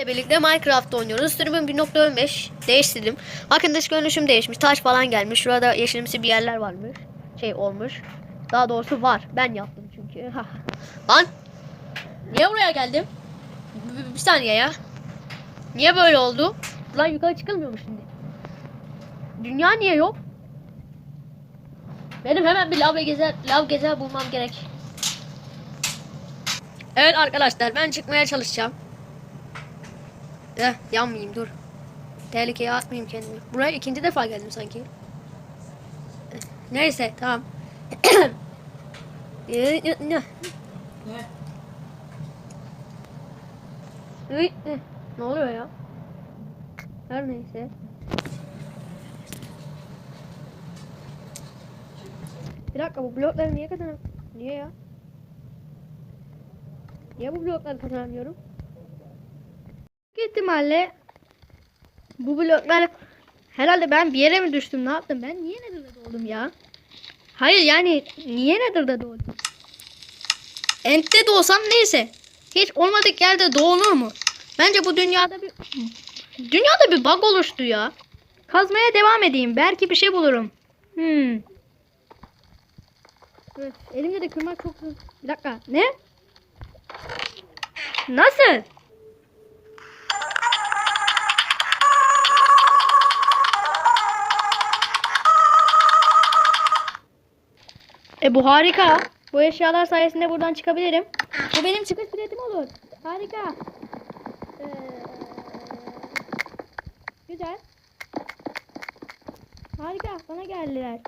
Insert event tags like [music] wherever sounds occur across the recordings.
ile birlikte Minecraft oynuyoruz. Sürümüm 1.15 değiştirdim. Bakın dış görünüşüm değişmiş. Taş falan gelmiş. Şurada yeşilimsi bir yerler varmış. Şey olmuş. Daha doğrusu var. Ben yaptım çünkü. Hah. [laughs] Lan. Niye buraya geldim? Bir, bir saniye ya. Niye böyle oldu? Lan yukarı çıkılmıyor mu şimdi? Dünya niye yok? Benim hemen bir lav gezer, lav gezer bulmam gerek. Evet arkadaşlar ben çıkmaya çalışacağım. Eh yanmayayım dur. Tehlikeye atmayayım kendimi. Buraya ikinci defa geldim sanki. Eh, Neyse tamam. [coughs] Eh, eh, ne? Eh, Ne oluyor ya? Her neyse. Bir dakika bu blokları niye kazanam? Niye ya? Niye bu blokları kazanamıyorum? Büyük ihtimalle bu bloklar herhalde ben bir yere mi düştüm ne yaptım ben niye Nether'da doğdum ya? Hayır yani niye Nether'da doğdum? Ent'te doğsam neyse. Hiç olmadık yerde doğulur mu? Bence bu dünyada bir dünyada bir bug oluştu ya. Kazmaya devam edeyim. Belki bir şey bulurum. Hmm. Evet, elimde de kırmak çok. Bir dakika. Ne? Nasıl? E bu harika. Bu eşyalar sayesinde buradan çıkabilirim. Bu benim çıkış biletim olur. Harika. Ee, güzel. Harika. Bana geldiler.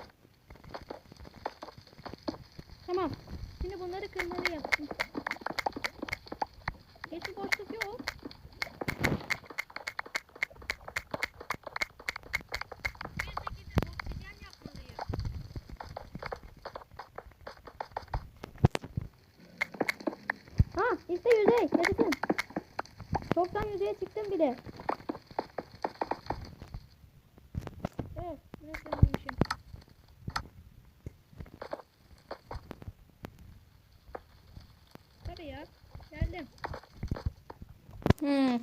Tamam. Şimdi bunları kırmalıyım. Hiçbir boşluk yok. İşte yüzey. Yaşasın. Çoktan yüzeye çıktım bile. Evet. Burası yanılmışım. Tabii ya. Geldim. Hmm.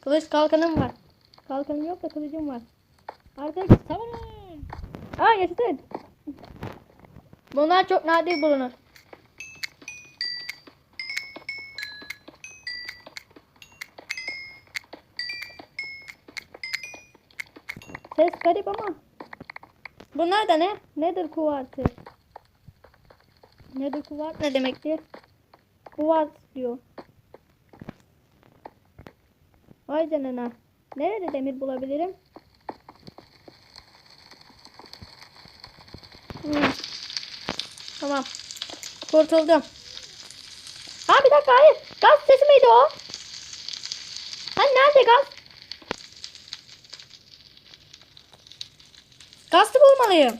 Kılıç kalkanım var. Kalkanım yok da kılıcım var. Arkadaşlar savunun. Aa yaşasın. Bunlar çok nadir bulunur. Ses garip ama. Bunlar da ne? Nedir kuvartı? Nedir kuvart ne demektir? Kuvart diyor. Vay canına. Nerede demir bulabilirim? Hmm. Tamam. Kurtuldum. Ha bir dakika hayır. Gaz sesi miydi o? Hani nerede gaz? Gazı bulmalıyım.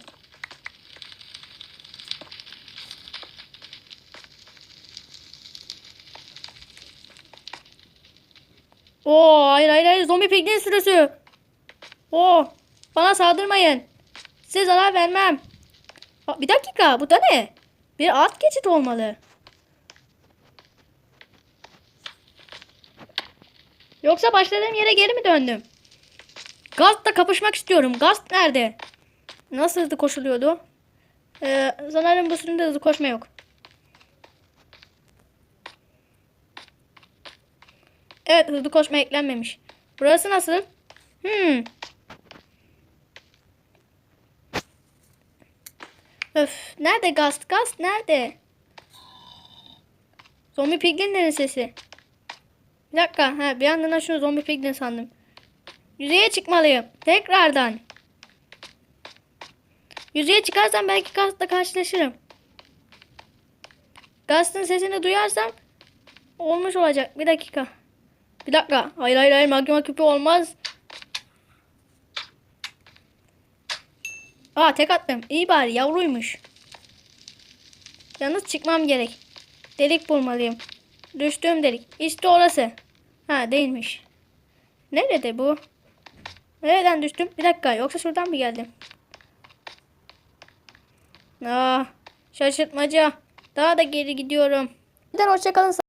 Oo hayır hayır hayır zombi piglin sürüsü. Oo bana saldırmayın. Size zarar vermem. Bir dakika bu da ne? Bir alt geçit olmalı. Yoksa başladığım yere geri mi döndüm? Gazla kapışmak istiyorum. Gaz nerede? Nasıl hızlı koşuluyordu? Ee, sanırım bu sürümde hızlı koşma yok. Evet hızlı koşma eklenmemiş. Burası nasıl? Hmm. Öf. Nerede gaz? Gaz nerede? Zombi piglinlerin sesi. Bir dakika. Ha, bir yandan da şunu zombi piglin sandım. Yüzeye çıkmalıyım. Tekrardan. Yüzeye çıkarsam belki gazla karşılaşırım. Gazın sesini duyarsam olmuş olacak. Bir dakika. Bir dakika. Hayır hayır hayır magma küpü olmaz. Aa tek attım. İyi bari yavruymuş. Yalnız çıkmam gerek. Delik bulmalıyım. Düştüğüm delik. İşte orası. Ha değilmiş. Nerede bu? Nereden düştüm? Bir dakika. Yoksa şuradan mı geldim? Aa, şaşırtmaca. Daha da geri gidiyorum. Hoşçakalın.